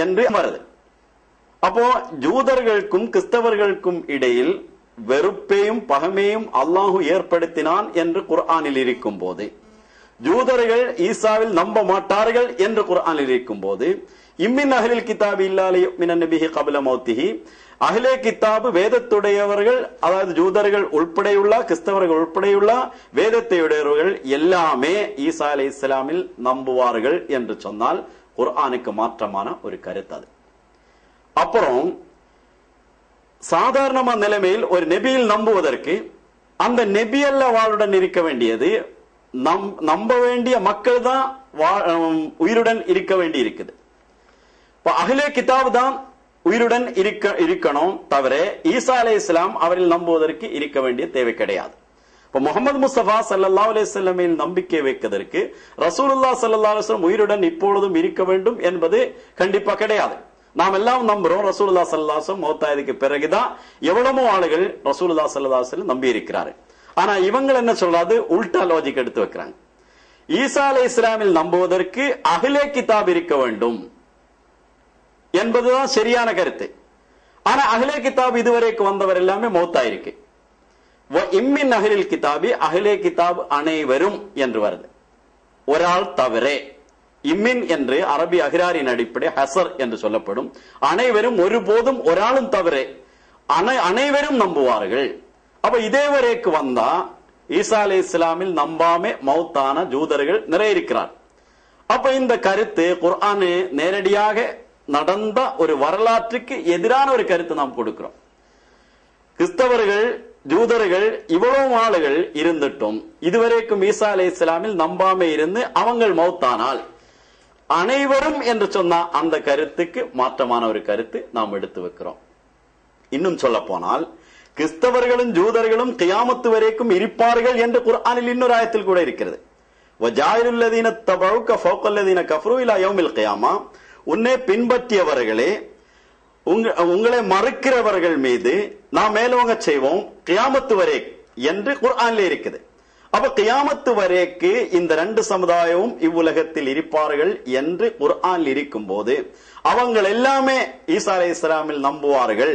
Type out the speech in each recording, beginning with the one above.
என்று வருது அப்போ ஜூதர்களுக்கும் கிறிஸ்தவர்களுக்கும் இடையில் வெறுப்பையும் பகமையும் அல்லாஹு ஏற்படுத்தினான் என்று குர்ஆனில் இருக்கும் போது ஜூதர்கள் ஈசாவில் நம்ப மாட்டார்கள் என்று குர்ஆனில் இருக்கும் போது இம்மின் அஹ்லில் கிதாபு இல்லாலி நபிஹி கபில மௌத்திஹி அகிலே கித்தாபு வேதத்துடையவர்கள் அதாவது ஜூதர்கள் உள்படையுள்ள கிறிஸ்தவர்கள் உள்படையுள்ள வேதத்தையுடையவர்கள் எல்லாமே ஈசா அலை இஸ்லாமில் நம்புவார்கள் என்று சொன்னால் குர்ஆனுக்கு மாற்றமான ஒரு கருத்து அது. அப்புறம் சாதாரணமான நிலைமையில் ஒரு நெபியில் நம்புவதற்கு அந்த நெபியல்ல வாழுடன் வாளுடன் இருக்க வேண்டியது நம் நம்ப வேண்டிய மக்கள் தான் வா- உம், உயிருடன் இருக்க வேண்டி இருக்குது. இப்போ அகிலே கிதாப் தான் உயிருடன் இருக்க இருக்கணும் தவிர ஈசா அலே இஸ்லாம் அவரில் நம்புவதற்கு இருக்க வேண்டிய தேவை கிடையாது. இப்போ முகமது முஸ்தபா சல்லா அலைஹி நம்பிக்கை வைப்பதற்கு ரசூலுல்லா சல்லா அலைஹி உயிருடன் இப்பொழுதும் இருக்க வேண்டும் என்பது கண்டிப்பா கிடையாது. நாம் எல்லாம் நம்புறோம் ரசூலுல்லாஹ் ஸல்லல்லாஹு மௌத்தாயதுக்கு பிறகுதான் எவ்வளவோ ஆளுகள் ரசூலுல்லாஹ் ஸல்லல்லாஹு நம்பி இருக்கிறாரு ஆனா இவங்க என்ன சொல்றாது? உல்டா லாஜிக் எடுத்து வைக்கிறாங்க. ஈசா அலை இஸ்லாமில் நம்புவதற்கு அகிலே கிதாப் இருக்க வேண்டும் என்பதுதான் சரியான கருத்து. ஆனா அகிலே கிதாப் இதுவரைக்கு வந்தவர் எல்லாமே மௌத்தாயிருக்கு. இம்மின் அகிலில் கிதாபி அகிலே கிதாப் அனைவரும் என்று வருது. ஒராள் தவிரே இம்மின் என்று அரபி அகிராரின் அடிப்படை ஹசர் என்று சொல்லப்படும். அனைவரும் ஒருபோதும் ஒராளும் தவிரே அனை- அனைவரும் நம்புவார்கள். அப்ப இதே வரைக்கு வந்தா ஈசா அலி இஸ்லாமில் நம்பாமே மௌத்தான ஜூதர்கள் நிறைய இருக்கிறார். அப்ப இந்த கருத்து குர்ஆனு நேரடியாக நடந்த ஒரு வரலாற்றுக்கு எதிரான ஒரு கருத்து நாம் கொடுக்கிறோம். கிறிஸ்தவர்கள் ஜூதர்கள் இவ்வளவு ஆளுகள் இருந்துட்டும். இதுவரைக்கும் ஈசா அலை இஸ்லாமில் நம்பாம இருந்து அவங்கள் மௌத்தானால் அனைவரும் என்று சொன்ன அந்த கருத்துக்கு மாற்றமான ஒரு கருத்து நாம் எடுத்து வைக்கிறோம். இன்னும் சொல்ல போனால் கிறிஸ்தவர்களும் ஜூதர்களும் கியாமத்து வரைக்கும் இருப்பார்கள் என்று குர்ஆனில் இன்னொரு ஆயத்தில் கூட இருக்கிறது. வஜாயிலுல்லதீன தபவுக ஃபௌகல்லதீன கஃப்ரு இலா யௌமில் கியாமா. உன்னை பின்பற்றியவர்களே உங்களை மறுக்கிறவர்கள் மீது நாம் மேலோங்க செய்வோம் கியாமத்து வரே என்று குர்ஆன்ல இருக்குது. அப்ப கியாமத்து வரைக்கு இந்த ரெண்டு சமுதாயமும் இவ்வுலகத்தில் இருப்பார்கள் என்று குர்ஆன்ல இருக்கும் போது அவங்க எல்லாமே ஈசா அலை இஸ்லாமில் நம்புவார்கள்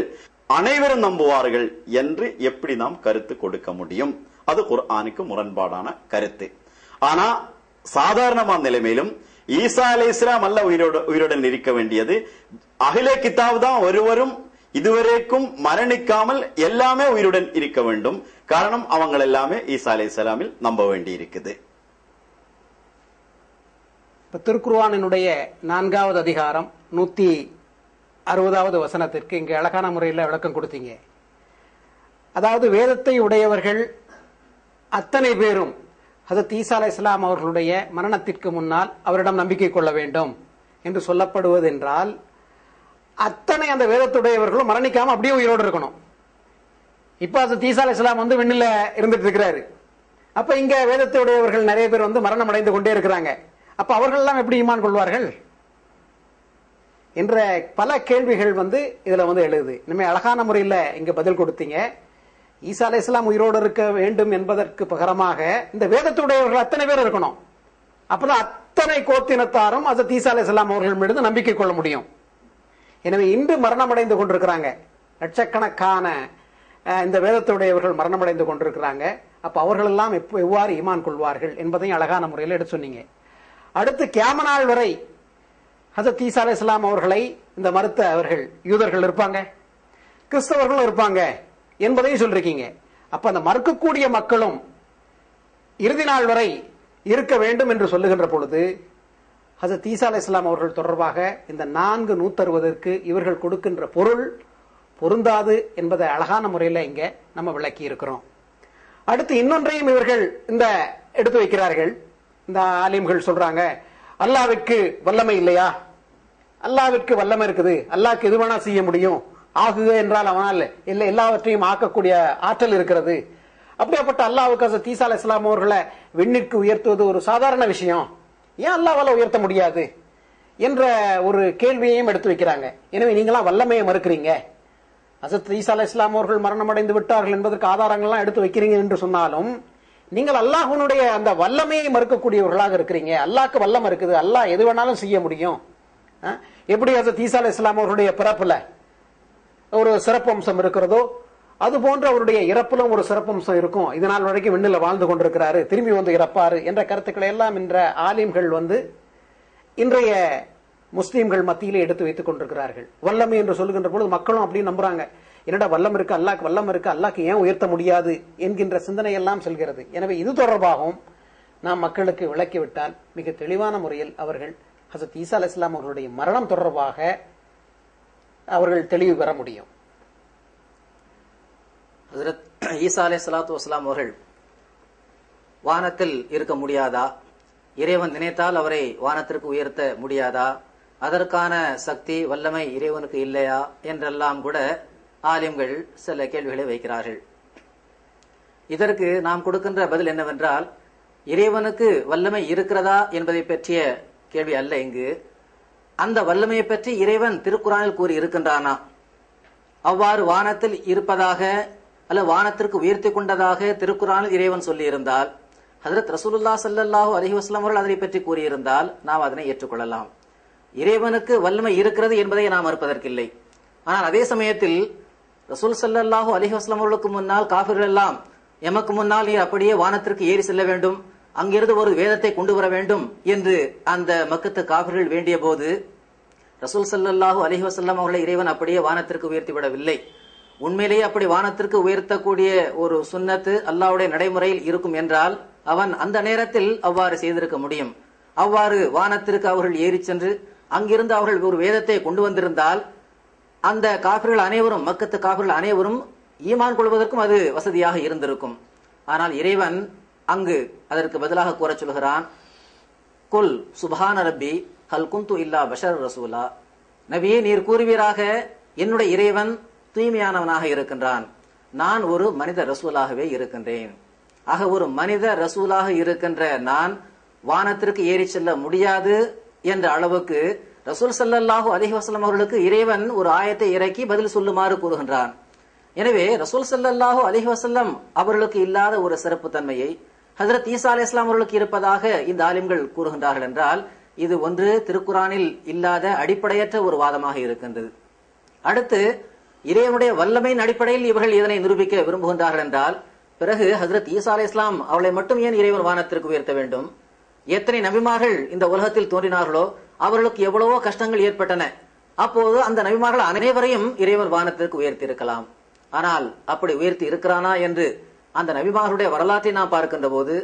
அனைவரும் நம்புவார்கள் என்று எப்படி நாம் கருத்து கொடுக்க முடியும்? அது குர்ஆனுக்கு முரண்பாடான கருத்து. ஆனா சாதாரணமான நிலைமையிலும் ஈசா அலை இஸ்லாம் அல்ல உயிரோடு உயிருடன் இருக்க வேண்டியது. அகிலே கிதாப் தான் ஒருவரும் இதுவரைக்கும் மரணிக்காமல் எல்லாமே உயிருடன் இருக்க வேண்டும். காரணம் அவங்க எல்லாமே ஈசா அலை இஸ்லாமில் நம்ப வேண்டி இருக்குது இப்ப திருக்குர்ஆனினுடைய நான்காவது அதிகாரம் நூத்தி அறுபதாவது வசனத்திற்கு இங்க அழகான முறையில் விளக்கம் கொடுத்தீங்க. அதாவது வேதத்தை உடையவர்கள் அத்தனை பேரும் ஹசத் ஈசா அலை இஸ்லாம் அவர்களுடைய மரணத்திற்கு முன்னால் அவரிடம் நம்பிக்கை கொள்ள வேண்டும் என்று சொல்லப்படுவது என்றால் அத்தனை அந்த வேதத்துடையவர்களும் மரணிக்காம அப்படியே உயிரோடு இருக்கணும். இப்போ அது தீசா அலி இஸ்லாம் வந்து விண்ணில் இருந்துட்டு இருக்கிறாரு. அப்ப இங்க வேதத்துடையவர்கள் நிறைய பேர் வந்து மரணம் அடைந்து கொண்டே இருக்கிறாங்க. அப்ப அவர்கள் எல்லாம் எப்படி ஈமான் கொள்வார்கள்? என்ற பல கேள்விகள் வந்து இதுல வந்து எழுது. இனிமேல் அழகான முறையில் இங்க பதில் கொடுத்தீங்க. ஈசா அலை இஸ்லாம் உயிரோடு இருக்க வேண்டும் என்பதற்கு பகரமாக இந்த வேதத்துடையவர்கள் அத்தனை பேர் இருக்கணும். அப்பதான் அத்தனை கோத்தினத்தாரும் அசத் ஈசா அலை இஸ்லாம் அவர்கள் மீது நம்பிக்கை கொள்ள முடியும். எனவே இன்று மரணமடைந்து கொண்டிருக்கிறாங்க. லட்சக்கணக்கான இந்த வேதத்துடையவர்கள் மரணமடைந்து கொண்டிருக்கிறாங்க. அப்போ அவர்கள் எல்லாம் எவ்வாறு ஈமான் கொள்வார்கள் என்பதையும் அழகான முறையில் எடுத்து சொன்னீங்க. அடுத்து கியாம நாள் வரை ஹசத் ஈசா அலை இஸ்லாம் அவர்களை இந்த மறுத்த அவர்கள் யூதர்கள் இருப்பாங்க. கிறிஸ்தவர்களும் இருப்பாங்க. என்பதையும் சொல்லிருக்கீங்க. அப்ப அந்த மறுக்கக்கூடிய மக்களும் இறுதி நாள் வரை இருக்க வேண்டும் என்று சொல்லுகின்ற பொழுது ஹசத் ஈசா அலி இஸ்லாம் அவர்கள் தொடர்பாக இந்த நான்கு நூத்தறுவதற்கு இவர்கள் கொடுக்கின்ற பொருள் பொருந்தாது என்பதை அழகான முறையில் இங்க நம்ம விளக்கி இருக்கிறோம். அடுத்து இன்னொன்றையும் இவர்கள் இந்த எடுத்து வைக்கிறார்கள். இந்த ஆலிம்கள் சொல்றாங்க அல்லாவிற்கு வல்லமை இல்லையா? அல்லாவிற்கு வல்லமை இருக்குது. அல்லாவுக்கு எது வேணா செய்ய முடியும். ஆகுக என்றால் அவனால் இல்லை. எல்லாவற்றையும் ஆக்கக்கூடிய ஆற்றல் இருக்கிறது. அப்படியாப்பட்ட அல்லாவுக்கு ஹசரத் ஈசா இஸ்லாம் அவர்களை விண்ணிற்கு உயர்த்துவது ஒரு சாதாரண விஷயம். ஏன் அல்லாவால் உயர்த்த முடியாது? என்ற ஒரு கேள்வியையும் எடுத்து வைக்கிறாங்க. எனவே நீங்களாம் வல்லமையை மறுக்கிறீங்க. அசத் ஈசா அலி இஸ்லாம் அவர்கள் மரணமடைந்து விட்டார்கள் என்பதற்கு ஆதாரங்கள்லாம் எடுத்து வைக்கிறீங்க என்று சொன்னாலும் நீங்கள் அல்லாஹனுடைய அந்த வல்லமையை மறுக்கக்கூடியவர்களாக இருக்கிறீங்க. அல்லாக்கு வல்லம் இருக்குது. அல்லாஹ் எது வேணாலும் செய்ய முடியும். எப்படி அசத் ஈசா அலி இஸ்லாம் அவர்களுடைய பிறப்புல? ஒரு சிறப்பம்சம் இருக்கிறதோ அது போன்ற அவருடைய இறப்பிலும் ஒரு சிறப்பம்சம் இருக்கும். இதனால் வரைக்கும் விண்ணில் வாழ்ந்து கொண்டிருக்கிறாரு. திரும்பி வந்து இறப்பாரு என்ற கருத்துக்களை எல்லாம் என்ற ஆலிம்கள் வந்து இன்றைய முஸ்லீம்கள் மத்தியிலே எடுத்து வைத்துக் கொண்டிருக்கிறார்கள். வல்லமை என்று சொல்லுகின்ற பொழுது மக்களும் அப்படி நம்புறாங்க. என்னடா வல்லம் இருக்கு அல்லாஹ் வல்லம் இருக்கு அல்லாக்கு ஏன் உயர்த்த முடியாது என்கின்ற சிந்தனை எல்லாம் செல்கிறது. எனவே இது தொடர்பாகவும் நாம் மக்களுக்கு விளக்கிவிட்டால் மிக தெளிவான முறையில் அவர்கள் ஹசத் ஈசா அலி இஸ்லாம் அவர்களுடைய மரணம் தொடர்பாக அவர்கள் தெளிவு பெற முடியும். ஈசா அலே சலாத்து வஸ்லாம் அவர்கள் வானத்தில் இருக்க முடியாதா? இறைவன் நினைத்தால் அவரை வானத்திற்கு உயர்த்த முடியாதா? அதற்கான சக்தி வல்லமை இறைவனுக்கு இல்லையா? என்றெல்லாம் கூட ஆலிம்கள் சில கேள்விகளை வைக்கிறார்கள். இதற்கு நாம் கொடுக்கின்ற பதில் என்னவென்றால் இறைவனுக்கு வல்லமை இருக்கிறதா என்பதை பற்றிய கேள்வி அல்ல இங்கு. அந்த வல்லமையை பற்றி இறைவன் திருக்குறானில் கூறி இருக்கின்றானா அவ்வாறு வானத்தில் இருப்பதாக அல்ல வானத்திற்கு உயர்த்தி கொண்டதாக திருக்குறானில் இறைவன் சொல்லியிருந்தால் ஹதரத் ரசூலுல்லா சல்லாஹூ அலஹி வஸ்லாம் அவர்கள் அதனை பற்றி கூறியிருந்தால் நாம் அதனை ஏற்றுக்கொள்ளலாம். இறைவனுக்கு வல்லமை இருக்கிறது என்பதை நாம் மறுப்பதற்கில்லை. ஆனால் அதே சமயத்தில் ரசூல் சல்லாஹூ அலைஹி வஸல்லம் அவர்களுக்கு முன்னால் காபிர்கள் எல்லாம் எமக்கு முன்னால் நீர் அப்படியே வானத்திற்கு ஏறி செல்ல வேண்டும். அங்கிருந்து ஒரு வேதத்தை கொண்டு வர வேண்டும் என்று அந்த மக்கத்து காஃபிர்கள் வேண்டிய போது ரசூல் சல்லாஹூ அலைஹி வசல்லாம் அவர்களை இறைவன் அப்படியே வானத்திற்கு உயர்த்தி விடவில்லை. உண்மையிலேயே அப்படி வானத்திற்கு உயர்த்தக்கூடிய ஒரு சுன்னத்து அல்லாவுடைய நடைமுறையில் இருக்கும் என்றால் அவன் அந்த நேரத்தில் அவ்வாறு செய்திருக்க முடியும். அவ்வாறு வானத்திற்கு அவர்கள் ஏறிச் சென்று அங்கிருந்து அவர்கள் ஒரு வேதத்தை கொண்டு வந்திருந்தால் அந்த காபிர்கள் அனைவரும் மக்கத்து காபிர்கள் அனைவரும் ஈமான் கொள்வதற்கும் அது வசதியாக இருந்திருக்கும். ஆனால் இறைவன் அங்கு அதற்கு பதிலாக கூற சொல்கிறான் குல் சுபான ரப்பி ஹல் குந்து இல்லா பஷர் ரசூலா. நபியே நீர் கூறுவீராக என்னுடைய இறைவன் தூய்மையானவனாக இருக்கின்றான். நான் ஒரு மனித ரசூலாகவே இருக்கின்றேன். ஆக ஒரு மனித ரசூலாக இருக்கின்ற நான் வானத்திற்கு ஏறி செல்ல முடியாது என்ற அளவுக்கு ரசூல் சல்லாஹூ அலைஹி வசலம் அவர்களுக்கு இறைவன் ஒரு ஆயத்தை இறக்கி பதில் சொல்லுமாறு கூறுகின்றான். எனவே ரசூல் சல்லாஹூ அலைஹி வசல்லம் அவர்களுக்கு இல்லாத ஒரு சிறப்பு தன்மையை ஹசரத் ஈசா அலி இஸ்லாம் அவர்களுக்கு இருப்பதாக இந்த ஆலிம்கள் கூறுகின்றார்கள் என்றால் இது ஒன்று திருக்குரானில் இல்லாத அடிப்படையற்ற ஒரு வாதமாக இருக்கின்றது. அடுத்து இறைவனுடைய வல்லமையின் அடிப்படையில் இவர்கள் இதனை நிரூபிக்க விரும்புகின்றார்கள் என்றால் பிறகு ஹசரத் ஈசா அலி இஸ்லாம் அவளை மட்டும் ஏன் இறைவன் வானத்திற்கு உயர்த்த வேண்டும்? எத்தனை நபிமார்கள் இந்த உலகத்தில் தோன்றினார்களோ அவர்களுக்கு எவ்வளவோ கஷ்டங்கள் ஏற்பட்டன. அப்போது அந்த நபிமார்கள் அனைவரையும் இறைவன் வானத்திற்கு உயர்த்தி இருக்கலாம் ஆனால் அப்படி உயர்த்தி இருக்கிறானா என்று அந்த நபிமார்களுடைய வரலாற்றை நாம் பார்க்கின்ற போது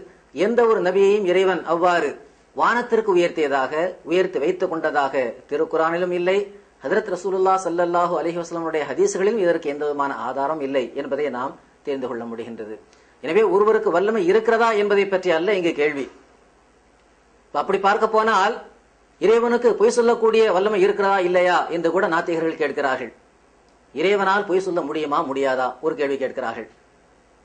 எந்த ஒரு நபியையும் இறைவன் அவ்வாறு வானத்திற்கு உயர்த்தியதாக உயர்த்தி வைத்துக் கொண்டதாக திருக்குறானிலும் இல்லை ஹதரத் ரசூலுல்லா சல்லல்லாஹு அலைஹி வஸல்லமுடைய ஹதீஸ்களிலும் இதற்கு எந்த விதமான ஆதாரம் இல்லை என்பதை நாம் தெரிந்து கொள்ள முடிகின்றது. எனவே ஒருவருக்கு வல்லமை இருக்கிறதா என்பதை பற்றி அல்ல இங்கு கேள்வி. அப்படி பார்க்க போனால் இறைவனுக்கு பொய் சொல்லக்கூடிய வல்லமை இருக்கிறதா இல்லையா என்று கூட நாத்திகர்கள் கேட்கிறார்கள். இறைவனால் பொய் சொல்ல முடியுமா முடியாதா? ஒரு கேள்வி கேட்கிறார்கள்.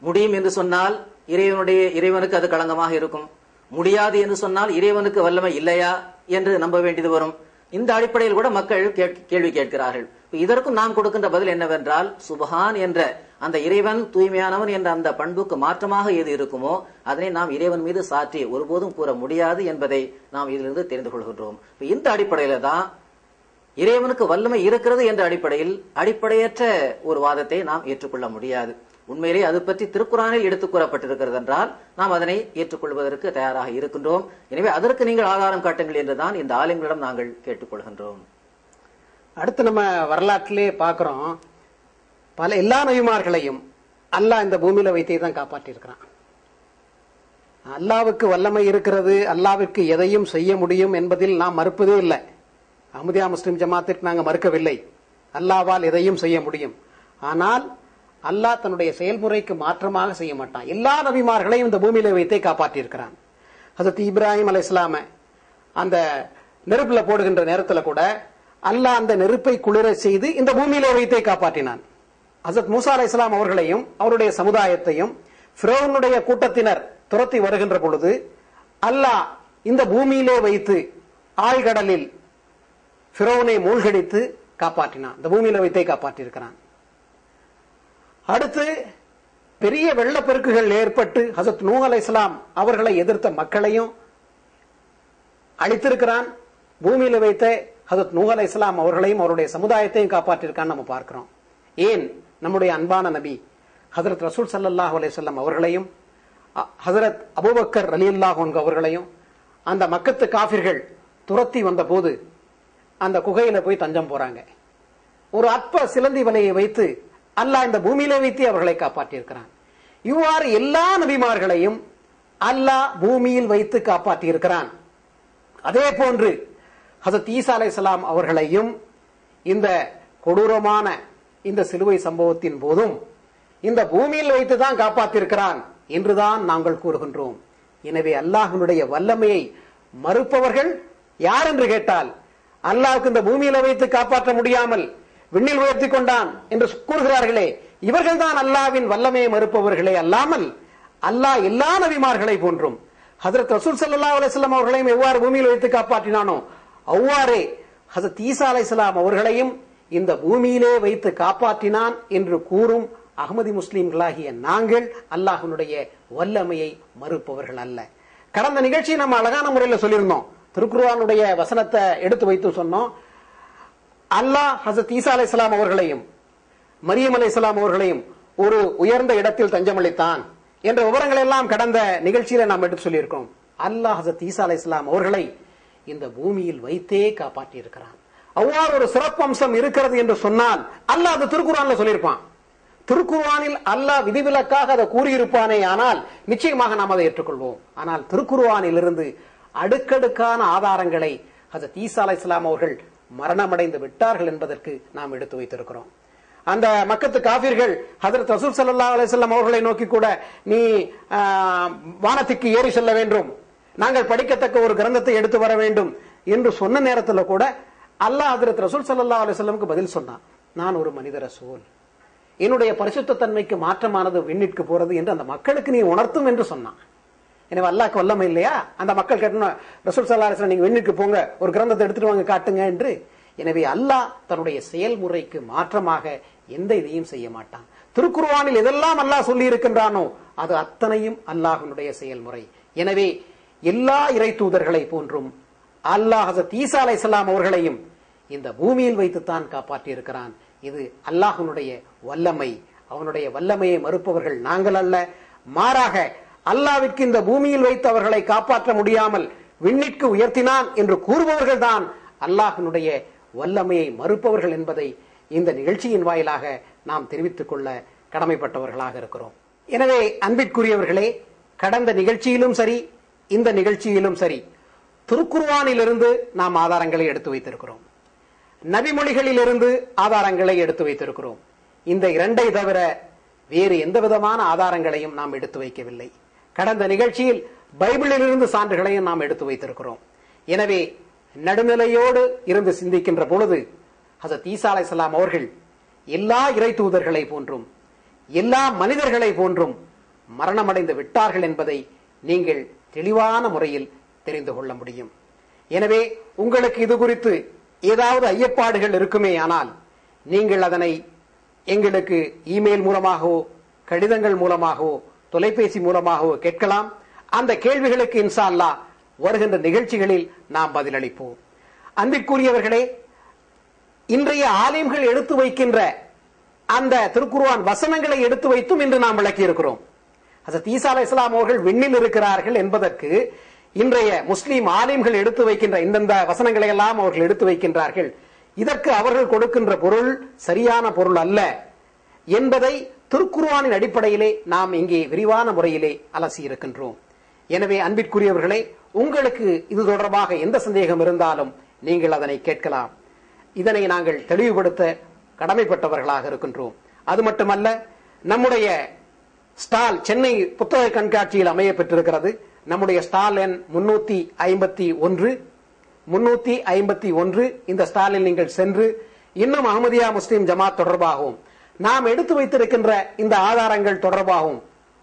முடியும் என்று சொன்னால் இறைவனுடைய இறைவனுக்கு அது களங்கமாக இருக்கும். முடியாது என்று சொன்னால் இறைவனுக்கு வல்லமை இல்லையா என்று நம்ப வேண்டியது வரும். இந்த அடிப்படையில் கூட மக்கள் கேள்வி கேட்கிறார்கள். இதற்கும் நாம் கொடுக்கின்ற பதில் என்னவென்றால் சுபஹான் என்ற அந்த இறைவன் தூய்மையானவன் என்ற அந்த பண்புக்கு மாற்றமாக எது இருக்குமோ அதனை நாம் இறைவன் மீது சாற்றி ஒருபோதும் கூற முடியாது என்பதை நாம் இதிலிருந்து தெரிந்து கொள்கின்றோம். இந்த அடிப்படையில தான் இறைவனுக்கு வல்லமை இருக்கிறது என்ற அடிப்படையில் அடிப்படையற்ற ஒரு வாதத்தை நாம் ஏற்றுக்கொள்ள முடியாது. உண்மையிலே அது பற்றி திருக்குறானில் எடுத்துக் கூறப்பட்டிருக்கிறது என்றால் நாம் அதனை ஏற்றுக்கொள்வதற்கு தயாராக இருக்கின்றோம். எனவே அதற்கு நீங்கள் ஆதாரம் காட்டுங்கள் என்றுதான் இந்த ஆலயங்களிடம் நாங்கள் கேட்டுக்கொள்கின்றோம். அடுத்து நம்ம வரலாற்றிலே பார்க்கிறோம். பல எல்லா நபிமார்களையும் அல்லாஹ் இந்த பூமியில வைத்தே தான் காப்பாற்றியிருக்கிறான். அல்லாவுக்கு வல்லமை இருக்கிறது அல்லாவிற்கு எதையும் செய்ய முடியும் என்பதில் நாம் மறுப்பதே இல்லை. அமுதியா முஸ்லிம் ஜமாத்திற்கு நாங்கள் மறுக்கவில்லை. அல்லாவால் எதையும் செய்ய முடியும். ஆனால் அல்லாஹ் தன்னுடைய செயல்முறைக்கு மாற்றமாக செய்ய மாட்டான். எல்லா நபிமார்களையும் இந்த பூமியில வைத்தே காப்பாற்றியிருக்கிறான். ஹசத் இப்ராஹிம் அலை இஸ்லாம அந்த நெருப்புல போடுகின்ற நேரத்துல கூட அல்லாஹ் அந்த நெருப்பை குளிர செய்து இந்த பூமியிலே வைத்தே காப்பாற்றினான். ஹசத் மூசா அலை இஸ்லாம் அவர்களையும் அவருடைய சமுதாயத்தையும் ஃபிரௌனுடைய கூட்டத்தினர் துரத்தி வருகின்ற பொழுது அல்லாஹ் இந்த பூமியிலே வைத்து ஆழ்கடலில் ஃபிரோனை மூழ்கடித்து காப்பாற்றினான். இந்த பூமியில வைத்தே காப்பாற்றியிருக்கிறான். அடுத்து பெரிய வெள்ளப்பெருக்குகள் ஏற்பட்டு ஹசத் நூ அலை இஸ்லாம் அவர்களை எதிர்த்த மக்களையும் அழித்திருக்கிறான். பூமியில் வைத்த ஹசத் நூ அலை இஸ்லாம் அவர்களையும் அவருடைய சமுதாயத்தையும் காப்பாற்றிருக்கான்னு நம்ம பார்க்கிறோம். ஏன்? நம்முடைய அன்பான நபி ஹசரத் ரசூல் சல்லாஹ் அலையம் அவர்களையும் அ- அபுபக்கர் அபூபக்கர் அல்லாஹோன் அவர்களையும் அந்த மக்கத்து காஃபிர்கள் துரத்தி வந்தபோது அந்த குகையில போய் தஞ்சம் போறாங்க. ஒரு அற்ப சிலந்தி வலையை வைத்து அல்லாஹ் இந்த பூமியிலே வைத்து அவர்களை காப்பாற்றியிருக்கிறான். இவ்வாறு எல்லா நபிமார்களையும் அல்லாஹ் பூமியில் வைத்து காப்பாற்றியிருக்கிறான். அதே போன்று ஹசத் ஈசா சலாம் அவர்களையும் இந்த கொடூரமான இந்த சிலுவை சம்பவத்தின் போதும் இந்த பூமியில் வைத்து தான் காப்பாற்றியிருக்கிறான் என்றுதான் நாங்கள் கூறுகின்றோம். எனவே அல்லாஹனுடைய வல்லமையை மறுப்பவர்கள் யார் என்று கேட்டால் அல்லாஹுக்கு இந்த பூமியில வைத்து காப்பாற்ற முடியாமல் விண்ணில் உயர்த்தி கொண்டான் என்று கூறுகிறார்களே இவர்கள்தான் அல்லாவின் வல்லமையை மறுப்பவர்களே அல்லாமல் அல்லாஹ் எல்லா நபிமார்களை போன்றும். ஹசரத் ரசூல் சல்லா அலிஸ்லாம் அவர்களையும் எவ்வாறு பூமியில் வைத்து காப்பாற்றினானோ அவ்வாறே ஹஜரத் ஈசா அலைஹிஸ்ஸலாம் அவர்களையும் இந்த பூமியிலே வைத்து காப்பாற்றினான் என்று கூறும் அகமதி முஸ்லீம்களாகிய நாங்கள் அல்லாஹனுடைய வல்லமையை மறுப்பவர்கள் அல்ல. கடந்த நிகழ்ச்சியை நம்ம அழகான முறையில் சொல்லியிருந்தோம். திருக்குருவானுடைய வசனத்தை எடுத்து வைத்து சொன்னோம். அல்லாஹ் ஹசத் ஈசா அலைஹிஸ்ஸலாம் அவர்களையும் மரியம் அலைஹிஸ்ஸலாம் அவர்களையும் ஒரு உயர்ந்த இடத்தில் தஞ்சமளித்தான் என்ற விவரங்கள் எல்லாம் கடந்த நிகழ்ச்சியில நாம் எடுத்து சொல்லியிருக்கோம். அல்லாஹ் ஹசத் ஈசா அலைஹிஸ்ஸலாம் அவர்களை இந்த பூமியில் வைத்தே காப்பாற்றி இருக்கிறான் அவ்வாறு ஒரு சிறப்பம்சம் இருக்கிறது என்று சொன்னால் அல்லாஹ் அது திருக்குறான்ல சொல்லியிருப்பான். திருக்குர்ஆனில் அல்லாஹ் விதிவிலக்காக அதை கூறியிருப்பானே ஆனால் நிச்சயமாக நாம் அதை ஏற்றுக்கொள்வோம். ஆனால் திருக்குர்ஆனில் இருந்து அடுக்கடுக்கான ஆதாரங்களை ஹசத் ஈசா அலைஹிஸ்ஸலாம் அவர்கள் மரணமடைந்து விட்டார்கள் என்பதற்கு நாம் எடுத்து வைத்திருக்கிறோம். அந்த மக்கத்து காபிர்கள் ஹஜரத் ரசூல் சல்லா அலைஹி அவர்களை நோக்கி கூட நீ வானத்துக்கு ஏறி செல்ல வேண்டும். நாங்கள் படிக்கத்தக்க ஒரு கிரந்தத்தை எடுத்து வர வேண்டும். என்று சொன்ன நேரத்தில் கூட அல்லாஹ் ஹஜரத் ரசூல் சல்லா அலைஹி பதில் சொன்னான். நான் ஒரு மனித ரசூல். என்னுடைய பரிசுத்த தன்மைக்கு மாற்றமானது விண்ணிற்கு போறது என்று அந்த மக்களுக்கு நீ உணர்த்தும் என்று சொன்னான். எனவே அல்லாக்கு வல்லமை இல்லையா? அந்த மக்கள் கேட்டணும் ரசூல் சல்லா அலிஸ்லாம் நீங்க விண்ணுக்கு போங்க ஒரு கிரந்தத்தை எடுத்துட்டு வாங்க காட்டுங்க என்று. எனவே அல்லாஹ் தன்னுடைய செயல்முறைக்கு மாற்றமாக எந்த இதையும் செய்ய மாட்டான். திருக்குருவானில் எதெல்லாம் அல்லாஹ் சொல்லி இருக்கின்றானோ அது அத்தனையும் அல்லாஹனுடைய செயல்முறை. எனவே எல்லா இறை தூதர்களை போன்றும் அல்லாஹ் ஹஸரத் ஈசா அலைஹிஸ்ஸலாம் அவர்களையும் இந்த பூமியில் வைத்துத்தான் காப்பாற்றி இருக்கிறான் இது அல்லாஹனுடைய வல்லமை. அவனுடைய வல்லமையை மறுப்பவர்கள் நாங்கள் அல்ல. மாறாக அல்லாவிற்கு இந்த பூமியில் வைத்து அவர்களை காப்பாற்ற முடியாமல் விண்ணிற்கு உயர்த்தினான் என்று கூறுபவர்கள் தான் அல்லாஹினுடைய வல்லமையை மறுப்பவர்கள் என்பதை இந்த நிகழ்ச்சியின் வாயிலாக நாம் தெரிவித்துக் கொள்ள கடமைப்பட்டவர்களாக இருக்கிறோம். எனவே அன்பிற்குரியவர்களே கடந்த நிகழ்ச்சியிலும் சரி இந்த நிகழ்ச்சியிலும் சரி திருக்குர்வானிலிருந்து நாம் ஆதாரங்களை எடுத்து வைத்திருக்கிறோம். நபிமொழிகளிலிருந்து ஆதாரங்களை எடுத்து வைத்திருக்கிறோம். இந்த இரண்டை தவிர வேறு எந்த விதமான ஆதாரங்களையும் நாம் எடுத்து வைக்கவில்லை. கடந்த நிகழ்ச்சியில் பைபிளிலிருந்து சான்றுகளையும் நாம் எடுத்து வைத்திருக்கிறோம். எனவே நடுநிலையோடு இருந்து சிந்திக்கின்ற பொழுது ஹசத் ஈசா சலாம் அவர்கள் எல்லா இறை தூதர்களை போன்றும் எல்லா மனிதர்களை போன்றும் மரணமடைந்து விட்டார்கள் என்பதை நீங்கள் தெளிவான முறையில் தெரிந்து கொள்ள முடியும். எனவே உங்களுக்கு இது குறித்து ஏதாவது ஐயப்பாடுகள் இருக்குமே ஆனால் நீங்கள் அதனை எங்களுக்கு இமெயில் மூலமாகவோ கடிதங்கள் மூலமாகவோ தொலைபேசி மூலமாகவோ கேட்கலாம். அந்த கேள்விகளுக்கு இன்ஷா வருகின்ற நிகழ்ச்சிகளில் நாம் பதிலளிப்போம். அன்பிற்குரியவர்களே இன்றைய ஆலயங்கள் எடுத்து வைக்கின்ற அந்த திருக்குருவான் வசனங்களை எடுத்து வைத்தும் இன்று நாம் விளக்கி இருக்கிறோம் ஹசரத் ஈசா அவர்கள் விண்ணில் இருக்கிறார்கள் என்பதற்கு இன்றைய முஸ்லீம் ஆலிம்கள் எடுத்து வைக்கின்ற இந்தந்த வசனங்களை எல்லாம் அவர்கள் எடுத்து வைக்கின்றார்கள். இதற்கு அவர்கள் கொடுக்கின்ற பொருள் சரியான பொருள் அல்ல என்பதை திருக்குர்ஆனின் அடிப்படையிலே நாம் இங்கே விரிவான முறையிலே அலசி இருக்கின்றோம். எனவே அன்பிற்குரியவர்களே உங்களுக்கு இது தொடர்பாக எந்த சந்தேகம் இருந்தாலும் நீங்கள் அதனை கேட்கலாம். இதனை நாங்கள் தெளிவுபடுத்த கடமைப்பட்டவர்களாக இருக்கின்றோம். அது மட்டுமல்ல நம்முடைய ஸ்டால் சென்னை புத்தக கண்காட்சியில் அமைய பெற்றிருக்கிறது. நம்முடைய ஸ்டால் எண் முன்னூத்தி ஐம்பத்தி ஒன்று. முன்னூத்தி ஐம்பத்தி ஒன்று. இந்த ஸ்டாலில் நீங்கள் சென்று இன்னும் அகமதியா முஸ்லீம் ஜமாத் தொடர்பாகவும் நாம் எடுத்து வைத்திருக்கின்ற இந்த ஆதாரங்கள் தொடர்பாகவும்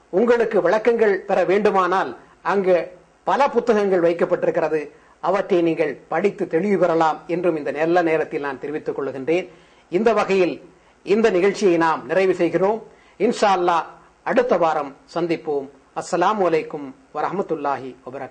உங்களுக்கு விளக்கங்கள் பெற வேண்டுமானால் அங்கு பல புத்தகங்கள் வைக்கப்பட்டிருக்கிறது. அவற்றை நீங்கள் படித்து தெளிவு பெறலாம் என்றும் இந்த நல்ல நேரத்தில் நான் தெரிவித்துக் கொள்கின்றேன். இந்த வகையில் இந்த நிகழ்ச்சியை நாம் நிறைவு செய்கிறோம். இன்ஷா அல்லாஹ் அடுத்த வாரம் சந்திப்போம். அஸ்லாம் வலைக்கும் வரமத்துல்லாஹி வபரகா